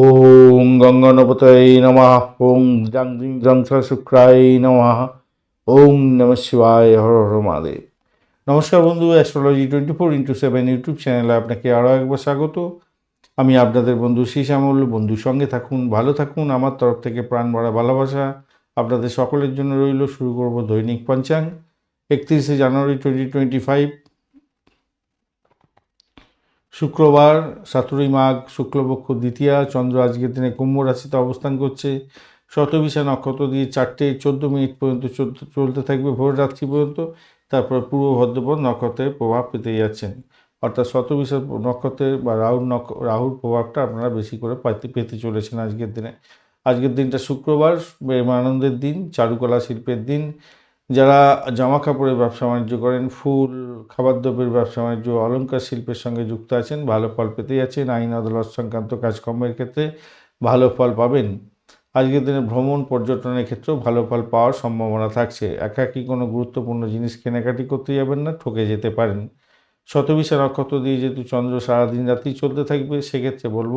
ওং গঙ্গনপতয়ে নমঃ। ওং জাং জিং জং শুক্রায় নমঃ। ওং নম শিবায় হর হর মহাদেব। নমস্কার বন্ধু astrology twenty four into seven YouTube চ্যানেলে আপনাকে আরও একবার স্বাগত। আমি আপনাদের বন্ধু শ্যামল। বন্ধুর সঙ্গে থাকুন, ভালো থাকুন। আমার তরফ থেকে প্রাণ ভরা ভালোবাসা আপনাদের সকলের জন্য রইল। শুরু করব দৈনিক পঞ্চাঙ্গ একত্রিশে জানুয়ারি টোয়েন্টি টোয়েন্টি ফাইভ শুক্রবার সতেরোই মাঘ শুক্লপক্ষ দ্বিতীয়া, চন্দ্র আজকের দিনে কুম্ভ রাশিতে অবস্থান করছে। শতবিশা নক্ষত্র দিয়ে চারটে, চোদ্দ মিনিট পর্যন্ত চলতে থাকবে ভোর রাত্রি পর্যন্ত। তারপর পূর্ব ভদ্রপদ নক্ষত্রের প্রভাব পেতে যাচ্ছেন অর্থাৎ শতবিশা নক্ষত্রের বা রাহুর নক্ষ রাহুর প্রভাবটা আপনারা বেশি করে পাইতে, পেতে চলেছেন আজকের দিনে। আজকের দিনটা শুক্রবার বেশ আনন্দের দিন, চারুকলা শিল্পের দিন। যারা জামা কাপড়ের ব্যবসা বাণিজ্য করেন, ফুল, খাবার দ্রব্যের ব্যবসা বাণিজ্য, অলংকার শিল্পের সঙ্গে যুক্ত আছেন, ভালো ফল পেতে যাচ্ছেন আইন, আদালত সংক্রান্ত কাজকর্মের ক্ষেত্রে ভালো ফল পাবেন। আজকের দিনে ভ্রমণ, পর্যটনের ক্ষেত্রেও ভালো ফল পাওয়ার সম্ভাবনা থাকছে। একাকি কোনো গুরুত্বপূর্ণ জিনিস কেনাকাটি করতে যাবেন না, ঠকে যেতে পারেন। শতবিশা নক্ষত্র দিয়ে যেহেতু চন্দ্র সারাদিন রাতেই চলতে থাকবে, সেক্ষেত্রে বলব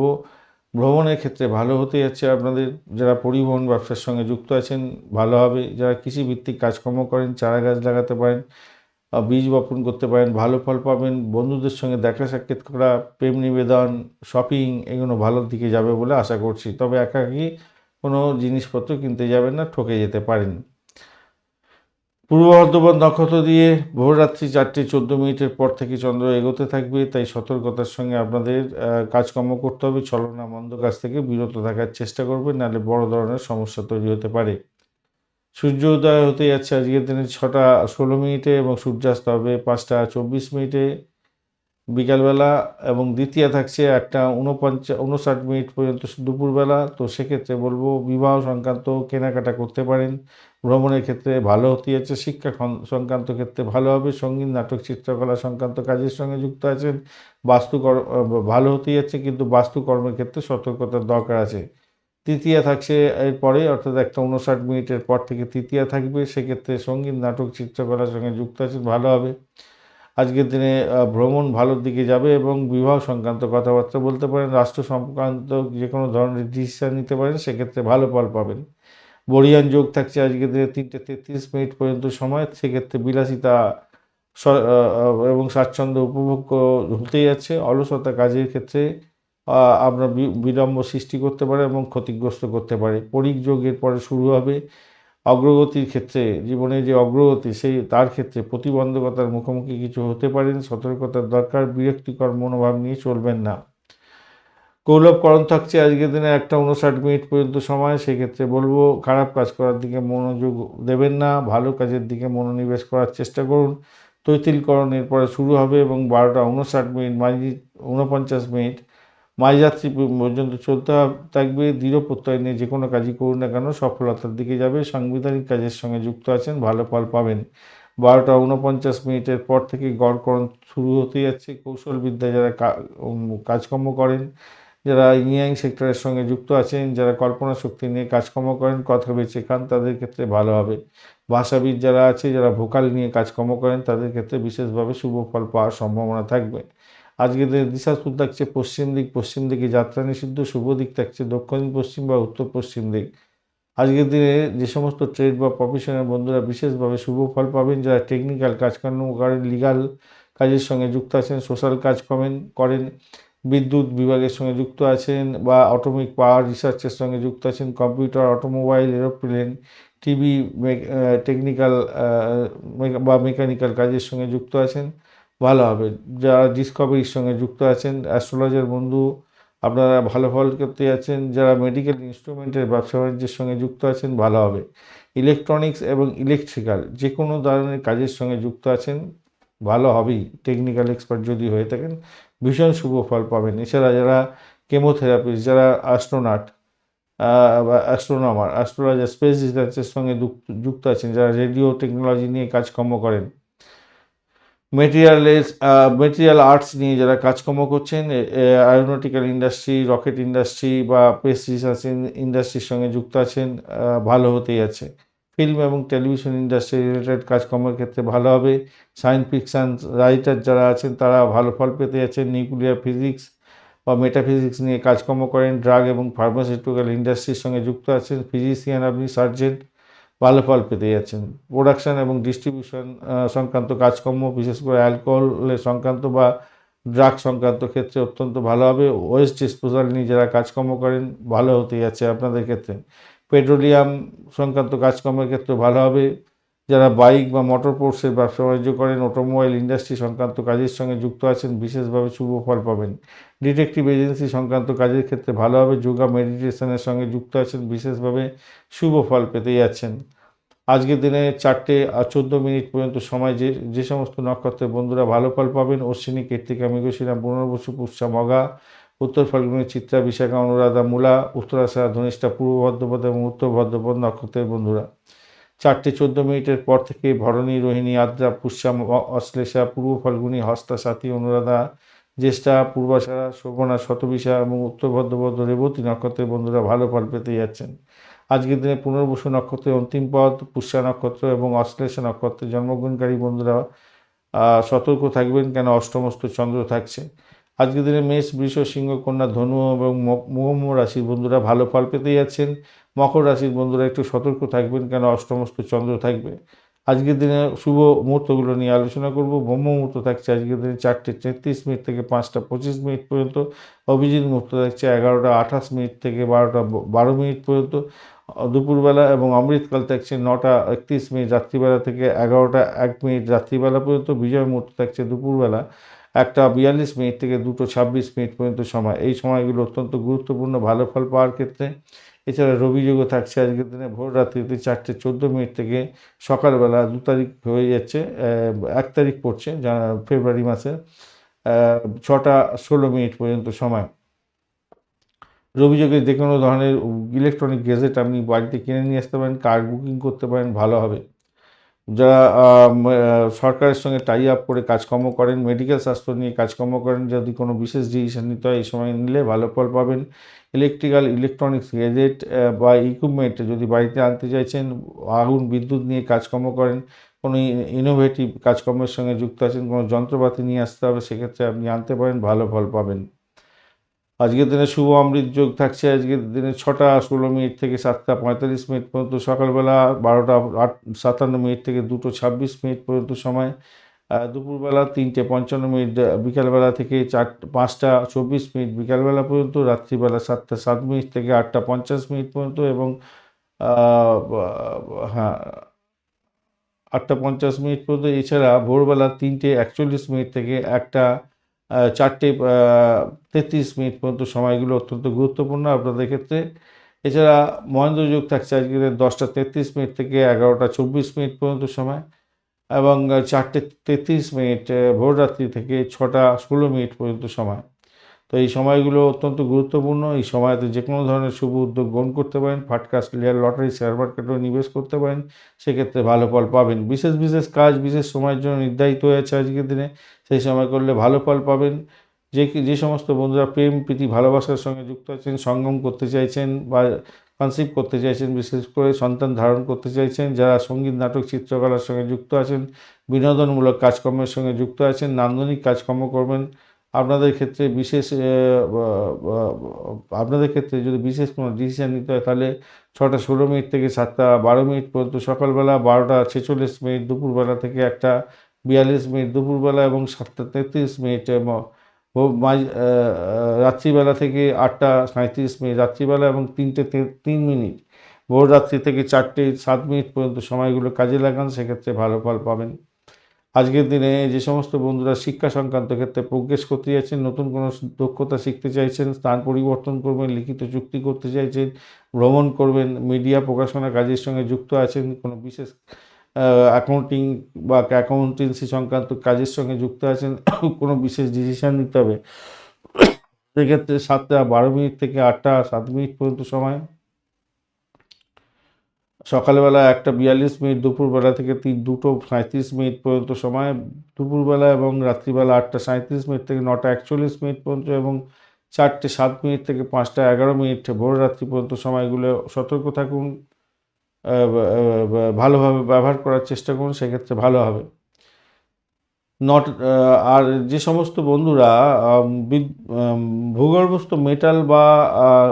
ভ্রমণের ক্ষেত্রে ভালো হতে যাচ্ছে। আপনাদের যারা পরিবহন ব্যবসার সঙ্গে যুক্ত আছেন, ভালো হবে। যারা কৃষিভিত্তিক কাজকর্ম করেন, চারা গাছ লাগাতে পারেন বীজ বপন করতে পারেন, ভালো ফল পাবেন, বন্ধুদের সঙ্গে দেখা সাক্ষাৎ করা, প্রেম নিবেদন শপিং এগুলো ভালোর দিকে যাবে বলে আশা করছি। তবে একাকি কোনো জিনিসপত্র কিনতে যাবেন না, ঠকে যেতে পারেন। পূর্ব বর্ধমান নক্ষত্র দিয়ে ভোররাত্রি চারটে চোদ্দ মিনিটের পর থেকে চন্দ্র এগোতে থাকবে, তাই সতর্কতার সঙ্গে আপনাদের কাজকর্ম করতে হবে। ছলনা মন্দ কাজ থেকে বিরত থাকার চেষ্টা করবেন নাহলে বড় ধরনের সমস্যা তৈরি হতে পারে। সূর্য উদয় হতে যাচ্ছে আজকের দিনে ছটা ষোলো মিনিটে এবং সূর্যাস্ত হবে পাঁচটা চব্বিশ মিনিটে। বিকালবেলা এবং দ্বিতীয় থাকছে একটা উনপঞ্চাশ উনষাট মিনিট পর্যন্ত দুপুরবেলা। তো সেক্ষেত্রে বলব, বিবাহ সংক্রান্ত কেনাকাটা করতে পারেন। ভ্রমণের ক্ষেত্রে ভালো হতে যাচ্ছে শিক্ষা সংক্রান্ত ক্ষেত্রে ভালো হবে, সংগীত, নাটক, চিত্রকলা সংক্রান্ত কাজের সঙ্গে যুক্ত আছেন। বাস্তুকর ভালো হতে যাচ্ছে কিন্তু বাস্তুকর্মের ক্ষেত্রে সতর্কতার দরকার আছে। তৃতীয়া থাকছে এরপরে অর্থাৎ একটা উনষাট মিনিটের পর থেকে তৃতীয়া থাকবে, সেক্ষেত্রে সংগীত, নাটক, চিত্রকলার সঙ্গে যুক্ত আছেন, ভালো হবে। আজকের দিনে ভ্রমণ ভালোর দিকে যাবে এবং বিবাহ সংক্রান্ত কথাবার্তা বলতে পারেন, রাষ্ট্র সংক্রান্ত যে কোনো ধরনের ডিসিশন নিতে পারেন, সেক্ষেত্রে ভালো ফল পাবেন। বরিয়ান যোগ থাকছে আজকে তিনটে তেত্রিশ মিনিট পর্যন্ত সময়, সেক্ষেত্রে বিলাসিতা এবং স্বাচ্ছন্দ্য উপভোগ হতে যাচ্ছে। অলসতা কাজের ক্ষেত্রে বি- বিলম্ব সৃষ্টি করতে পারে এবং ক্ষতিগ্রস্ত করতে পারে। পরিক যোগের পরে শুরু হবে। অগ্রগতির ক্ষেত্রে, জীবনে যে অগ্রগতি, সেই, তার ক্ষেত্রে প্রতিবন্ধকতার মুখোমুখি কিছু হতে পারেন। সতর্কতার দরকার। বিরক্তিকর মনোভাব নিয়ে চলবেন না। কৌলভকরণ থাকছে আজকের দিনে একটা উনষাট মিনিট পর্যন্ত সময়, সেক্ষেত্রে বলব খারাপ কাজ করার দিকে মনোযোগ দেবেন না, ভালো কাজের দিকে মনোনিবেশ করার চেষ্টা করুন। তৈতিলকরণ এরপরে শুরু হবে এবং বারোটা উনষাট মিনিট, মাঝি উনপঞ্চাশ মিনিট মাঝযাত্রী পর্যন্ত চলতে থাকবে। দৃঢ় প্রত্যয় নিয়ে যে কোনো কাজই করুন না কেন, সফলতার দিকে যাবে। সাংবিধানিক কাজের সঙ্গে যুক্ত আছেন, ভালো ফল পাবেন। বারোটা উনপঞ্চাশ মিনিটের পর থেকে গড়করণ শুরু হতে যাচ্ছে। কৌশলবিদ্যা যারা কাজকর্ম করেন যারা ইঞ্জিনিয়ারিং সেক্টরের সঙ্গে যুক্ত আছেন, যারা কল্পনা শক্তি নিয়ে কাজকর্ম করেন, কথা বেঁচে খান, তাদের ক্ষেত্রে ভালো হবে। ভাষাবিদ যারা আছে, যারা ভোকাল নিয়ে কাজকর্ম করেন, তাদের ক্ষেত্রে বিশেষভাবে শুভ ফল পাওয়ার সম্ভাবনা থাকবে। আজকের দিনে দিশাসপুর থাকছে পশ্চিম দিক, পশ্চিম দিকে যাত্রা নিষিদ্ধ, শুভ দিক থাকছে দক্ষিণ পশ্চিম বা উত্তর পশ্চিম দিক। আজকের দিনে যে সমস্ত ট্রেড বা প্রফেশনের বন্ধুরা বিশেষভাবে শুভ ফল পাবেন, যারা টেকনিক্যাল কাজকর্ম করেন লিগাল কাজের সঙ্গে যুক্ত আছেন সোশ্যাল কাজ করেন করেন বিদ্যুৎ বিভাগের সঙ্গে যুক্ত আছেন বা অটোমিক পাওয়ার রিসার্চের সঙ্গে যুক্ত আছেন computer automobile aeroplane TV technical বা মেকানিক্যাল কাজের সঙ্গে যুক্ত আছেন, ভালো হবে। যারা ডিসকভারির সঙ্গে যুক্ত আছেন অ্যাস্ট্রোলজার বন্ধু, আপনারা ভালো ফল করতে যাচ্ছেন। যারা মেডিকেল ইনস্ট্রুমেন্টের ব্যবসা বাণিজ্যের সঙ্গে যুক্ত আছেন, ভালো হবে। ইলেকট্রনিক্স এবং ইলেকট্রিক্যাল যে কোনো ধরনের কাজের সঙ্গে যুক্ত আছেন ভালো হবেই টেকনিক্যাল এক্সপার্ট যদি হয়ে থাকেন, ভীষণ শুভ ফল পাবেন। এছাড়া যারা কেমোথেরাপিস্ট যারা অ্যাস্ট্রোনাট অ্যাস্ট্রোনমার অ্যাস্ট্রোলজার স্পেস রিসার্চের সঙ্গে যুক্ত- যুক্ত আছেন, যারা রেডিও টেকনোলজি নিয়ে কাজকর্ম করেন মেটেরিয়ালের মেটেরিয়াল আর্টস নিয়ে যারা কাজকর্ম করছেন অ্যারোনটিক্যাল ইন্ডাস্ট্রি রকেট ইন্ডাস্ট্রি বা স্পেস রিসার্চ ইন্ডাস্ট্রির সঙ্গে যুক্ত আছেন ভালো হতেই আছে। ফিল্ম এবং টেলিভিশন ইন্ডাস্ট্রি রিলেটেড কাজকর্মের ক্ষেত্রে ভালো হবে। সায়েন্স ফিকশান রাইটার যারা আছেন, তারা ভালো ফল পেতে যাচ্ছেন। নিউক্লিয়ার ফিজিক্স বা মেটাফিজিক্স নিয়ে কাজকর্ম করেন। ড্রাগ এবং ফার্মাসিউটিক্যাল ইন্ডাস্ট্রির সঙ্গে যুক্ত আছেন। ফিজিশিয়ান আপনি সার্জেন্ট ভালো ফল পেতে যাচ্ছেন। প্রোডাকশন এবং ডিস্ট্রিবিউশন সংক্রান্ত কাজকর্ম, বিশেষ করে অ্যালকোহলের সংক্রান্ত বা ড্রাগ সংক্রান্ত ক্ষেত্রে অত্যন্ত ভালো হবে। ওয়েস্ট ডিসপোজাল নিয়ে যারা কাজকর্ম করেন, ভালো হতে যাচ্ছে আপনাদের ক্ষেত্রে। পেট্রোলিয়াম সংক্রান্ত কাজকর্মের ক্ষেত্রে ভালো হবে। যারা বাইক বা মোটর পোর্টসের ব্যবসা বাণিজ্য করেন, অটোমোবাইল ইন্ডাস্ট্রি সংক্রান্ত কাজের সঙ্গে যুক্ত আছেন, বিশেষভাবে শুভ ফল পাবেন। ডিটেকটিভ এজেন্সি সংক্রান্ত কাজের ক্ষেত্রে ভালোভাবে যোগা, মেডিটেশনের সঙ্গে যুক্ত আছেন, বিশেষভাবে শুভ ফল পেতে যাচ্ছেন আজকের দিনে চারটে আর চোদ্দ মিনিট পর্যন্ত সময় যে যে সমস্ত নক্ষত্রের বন্ধুরা ভালো ফল পাবেন, অশ্বিনী, কীর্তিকা, মৃগশিরা, পুনর্বসু, পুষ্যা, মগা উত্তর ফাল্গুনি চিত্রা বিশাখা অনুরাধা মূলা উত্তরাশা ধনিষ্ঠা, পূর্ব ভদ্রপদ এবং উত্তর ভদ্রপদ নক্ষত্রের বন্ধুরা। চারটে চোদ্দ মিনিটের পর থেকে ভরণী, রোহিণী, আদ্রা পুষ্যা অশ্লেষা, পূর্ব ফাল্গুনি, হস্তা, সাথী, অনুরাধা, জ্যেষ্ঠা, পূর্বাশারা, শোভনা, শতবিশা এবং উত্তর ভদ্রপদ, রেবতী নক্ষত্রের বন্ধুরা ভালো ফল পেতে যাচ্ছেন। আজকের দিনে পুনর্বসু নক্ষত্রের অন্তিম পদ, পুষ্যা নক্ষত্র এবং অশ্লেষা নক্ষত্রের জন্মগ্রহণকারী বন্ধুরা সতর্ক থাকবেন কেন? অষ্টমস্ত চন্দ্র থাকছে। আজকের দিনে মেষ, বৃষ, সিংহ, কন্যা, ধনু এবং মোহম রাশির বন্ধুরা ভালো ফল পেতে যাচ্ছেন। মকর রাশির বন্ধুরা একটু সতর্ক থাকবেন কেন? অষ্টমস্ত চন্দ্র থাকবে। আজকের দিনে শুভ মুহূর্তগুলো নিয়ে আলোচনা করব। ব্রহ্ম মুহূর্ত থাকছে আজকের দিনে চারটে তেত্রিশ মিনিট থেকে পাঁচটা পঁচিশ মিনিট পর্যন্ত। অভিজিৎ মুহূর্ত থাকছে এগারোটা আঠাশ মিনিট থেকে বারোটা বারো মিনিট পর্যন্ত। দুপুরবেলা এবং অমৃতকাল থাকছে নটা একত্রিশ মিনিট রাত্রিবেলা থেকে এগারোটা এক মিনিট রাত্রিবেলা পর্যন্ত। বিজয় মুহূর্ত থাকছে দুপুরবেলা। একটা বিয়াল্লিশ মিনিট থেকে দুটো ছাব্বিশ মিনিট পর্যন্ত সময়। এই সময়গুলো অত্যন্ত গুরুত্বপূর্ণ ভালো ফল পাওয়ার ক্ষেত্রে। এছাড়া রবিযোগও থাকছে আজকের দিনে ভোর রাত্রিতে চারটে চোদ্দ মিনিট থেকে সকালবেলা দু তারিখ হয়ে যাচ্ছে এক তারিখ পড়ছে যা ফেব্রুয়ারি মাসে আহ, ছটা ষোলো মিনিট পর্যন্ত সময়। রবিযোগে যে কোনো ধরনের ইলেকট্রনিক গেজেট আপনি বাড়িতে কিনে নিয়ে আসতে পারেন কার বুকিং করতে পারেন ভালো হবে। যারা সরকারের সঙ্গে টাই আপ করে কাজকর্ম করেন মেডিকেল স্বাস্থ্য নিয়ে কাজকর্ম করেন, যদি কোনো বিশেষ ডিসিশন নিতে হয়, এই সময় নিলে ভালো ফল পাবেন। ইলেকট্রিক্যাল ইলেকট্রনিক্স গেজেট বা ইকুইপমেন্ট যদি বাড়িতে আনতে চাইছেন আগুন বিদ্যুৎ নিয়ে কাজকর্ম করেন, কোনো ইনোভেটিভ কাজকর্মের সঙ্গে যুক্ত আছেন, কোনো যন্ত্রপাতি নিয়ে আসতে হবে, সেক্ষেত্রে আপনি আনতে পারেন, ভালো ফল পাবেন। আজকের দিনে শুভ অমৃত যোগ থাকছে, আজকের দিনে ছটা ষোলো মিনিট থেকে সাতটা পঁয়তাল্লিশ মিনিট পর্যন্ত, সকালবেলা বারোটা আট, সাতান্ন মিনিট থেকে দুটো ছাব্বিশ মিনিট পর্যন্ত সময় দুপুরবেলা তিনটে পঞ্চান্ন মিনিট, বিকালবেলা থেকে চার, পাঁচটা চব্বিশ মিনিট বিকালবেলা পর্যন্ত, রাত্রিবেলা সাতটা সাত মিনিট থেকে আটটা পঞ্চাশ মিনিট পর্যন্ত এবং হ্যাঁ আটটা পঞ্চাশ মিনিট পর্যন্ত। এছাড়া ভোরবেলা তিনটে একচল্লিশ মিনিট থেকে একটা চারটে তেত্রিশ মিনিট পর্যন্ত সময়গুলো অত্যন্ত গুরুত্বপূর্ণ আপনাদের ক্ষেত্রে। এছাড়া মহেন্দ্র যোগ থাকছে আজকে দশটা তেত্রিশ মিনিট থেকে এগারোটা চব্বিশ মিনিট পর্যন্ত সময় এবং চারটে তেত্রিশ মিনিট ভোররাত্রি থেকে ছটা ষোলো মিনিট পর্যন্ত সময়। তো এই সময়গুলো অত্যন্ত গুরুত্বপূর্ণ। এই সময়তে যে কোনো ধরনের শুভ উদ্যোগ গ্রহণ করতে পারেন। ফাটকাস্ট লেয়ার লটারি শেয়ার মার্কেটেও নিবেশ করতে পারেন। সেক্ষেত্রে ভালো ফল পাবেন। বিশেষ বিশেষ কাজ, বিশেষ সময়ের জন্য নির্ধারিত হয়েছে আজকের দিনে। সেই সময় করলে ভালো ফল পাবেন। যে যে সমস্ত বন্ধুরা প্রেম, প্রীতি, ভালোবাসার সঙ্গে যুক্ত আছেন, সঙ্গম করতে চাইছেন বা কনসিভ করতে চাইছেন, বিশেষ করে সন্তান ধারণ করতে চাইছেন, যারা সংগীত, নাটক, চিত্রকলার সঙ্গে যুক্ত আছেন, বিনোদনমূলক কাজকর্মের সঙ্গে যুক্ত আছেন, নান্দনিক কাজকর্ম করবেন আপনাদের ক্ষেত্রে বিশেষ আপনাদের ক্ষেত্রে যদি বিশেষ কোনো ডিসিশন নিতে হয়, তাহলে ছটা ষোলো মিনিট থেকে সাতটা বারো মিনিট পর্যন্ত সকালবেলা বারোটা ছেচল্লিশ মিনিট দুপুরবেলা থেকে একটা বিয়াল্লিশ মিনিট দুপুরবেলা এবং সাতটা তেত্রিশ মিনিট রাত্রিবেলা থেকে আটটা সাঁত্রিশ মিনিট রাত্রিবেলা এবং তিনটে তিন মিনিট ভোর রাত্রি থেকে চারটে সাত মিনিট পর্যন্ত সময়গুলো কাজে লাগান, সেক্ষেত্রে ভালো ফল পাবেন। আজকের দিনে যে সমস্ত বন্ধুরা শিক্ষা সংক্রান্ত ক্ষেত্রে প্রোগ্রেস করতে চাইছেন নতুন কোনো দক্ষতা শিখতে চাইছেন, স্থান পরিবর্তন করবেন, লিখিত চুক্তি করতে চাইছেন, ভ্রমণ করবেন, মিডিয়া প্রকাশনা কাজের সঙ্গে যুক্ত আছেন, কোনো বিশেষ অ্যাকাউন্টিং বা অ্যাকাউন্টেন্সি সংক্রান্ত কাজের সঙ্গে যুক্ত আছেন, কোনো বিশেষ ডিসিশান নিতে হবে। সেক্ষেত্রে সাতটা বারো মিনিট থেকে আটটা সাত মিনিট পর্যন্ত সময়। সকালবেলা একটা বিয়াল্লিশ মিনিট, দুপুরবেলা থেকে তিন, দুটো সাঁত্রিশ মিনিট পর্যন্ত সময়, দুপুরবেলা এবং রাত্রিবেলা আটটা সাঁত্রিশ মিনিট থেকে নটা একচল্লিশ মিনিট পর্যন্ত এবং চারটে সাত মিনিট থেকে পাঁচটা এগারো মিনিট ভোর রাত্রি পর্যন্ত সময়গুলো সতর্ক থাকুন ভালোভাবে ব্যবহার করার চেষ্টা করুন, সেক্ষেত্রে ভালো হবে। নট আর যে সমস্ত বন্ধুরা ভূগর্ভস্থ মেটাল বা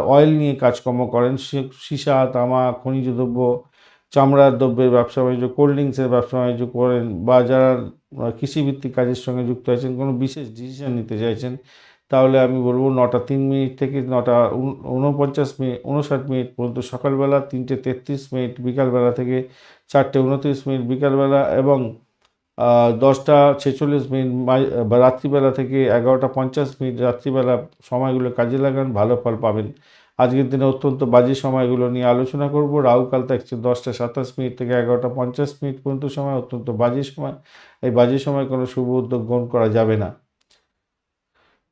অয়েল নিয়ে কাজকর্ম করেন সীসা, তামা, খনিজ দ্রব্য, চামড়ার দ্রব্যের ব্যবসা বাণিজ্য কোল্ড ড্রিঙ্কসের ব্যবসা বাণিজ্য করেন, বা যারা কৃষিভিত্তিক কাজের সঙ্গে যুক্ত আছেন, কোনো বিশেষ ডিসিশন নিতে চাইছেন, তাহলে আমি বলব নটা তিন মিনিট থেকে নটা উন- উনপঞ্চাশ মিনিট উনষাট মিনিট পর্যন্ত সকালবেলা, তিনটে তেত্রিশ মিনিট, বিকালবেলা থেকে চারটে উনত্রিশ মিনিট, বিকালবেলা এবং দশটা ছেচল্লিশ মিনিট রাত্রিবেলা থেকে এগারোটা পঞ্চাশ মিনিট রাত্রিবেলা সময়গুলো কাজে লাগান, ভালো ফল পাবেন। আজকের দিনে অত্যন্ত বাজে সময়গুলো নিয়ে আলোচনা করব। রাহুকাল থাকছে দশটা সাতাশ মিনিট থেকে এগারোটা পঞ্চাশ মিনিট পর্যন্ত সময়, অত্যন্ত বাজে সময়। এই বাজে সময় কোনো শুভ উদ্যোগ গ্রহণ করা যাবে না।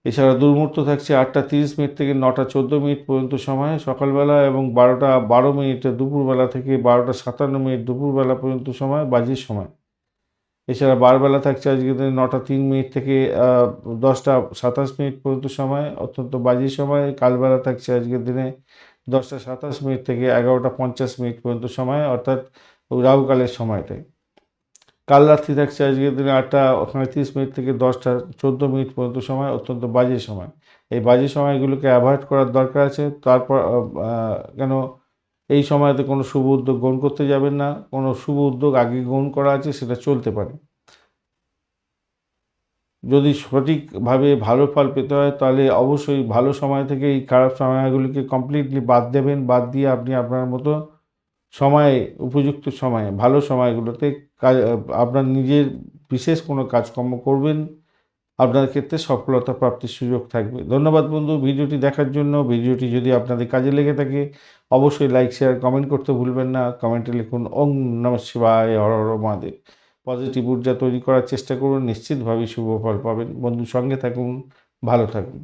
এছাড়া দুর্মূর্ত থাকছে আটটা তিরিশ মিনিট থেকে নটা চোদ্দ মিনিট পর্যন্ত সময়, সকালবেলা এবং বারোটা, বারো মিনিটে দুপুরবেলা থেকে বারোটা সাতান্ন মিনিট দুপুরবেলা পর্যন্ত সময়, বাজে সময়। এছাড়া বারবেলা থাকছে আজকে দিনে নটা তিন মিনিট থেকে দশটা সাতাশ মিনিট পর্যন্ত সময়, অত্যন্ত বাজে সময়। কালবেলা থাকছে আজকের দিনে দশটা সাতাশ মিনিট থেকে এগারোটা পঞ্চাশ মিনিট পর্যন্ত সময়, অর্থাৎ রাহুকালের সময়টাই। কাল রাত্রি থাকছে আজকের দিনে আটটা ওখানে তিরিশ মিনিট থেকে দশটা চোদ্দ মিনিট পর্যন্ত সময়, অত্যন্ত বাজে সময়। এই বাজে সময়গুলোকে অ্যাভয়েড করার দরকার আছে। তারপর কেন এই সময়তে কোনো শুভ উদ্যোগ গ্রহণ করতে যাবেন না। কোনো শুভ উদ্যোগ আগে গ্রহণ করা আছে, সেটা চলতে পারে। যদি সঠিকভাবে ভালো ফল পেতে হয়, তাহলে অবশ্যই ভালো সময় থেকে এই খারাপ সময়গুলিকে কমপ্লিটলি বাদ দেবেন। বাদ দিয়ে আপনি আপনার মতো সময়ে, উপযুক্ত সময়ে, ভালো সময়গুলোতে কাজ, আপনার নিজের বিশেষ কোনো কাজকর্ম করবেন। আপনার ক্ষেত্রে সফলতা প্রাপ্তির সুযোগ থাকবে। ধন্যবাদ বন্ধু, ভিডিওটি দেখার জন্য। ভিডিওটি যদি আপনাদের কাজে লেগে থাকে, অবশ্যই লাইক শেয়ার কমেন্ট করতে ভুলবেন না। কমেন্টে লিখুন ওং নম শিবায়, হর হর মহাদেব। পজিটিভ ঊর্জা তৈরি করার চেষ্টা করুন, নিশ্চিতভাবেই শুভ ফল পাবেন। বন্ধু, সঙ্গে থাকুন, ভালো থাকুন।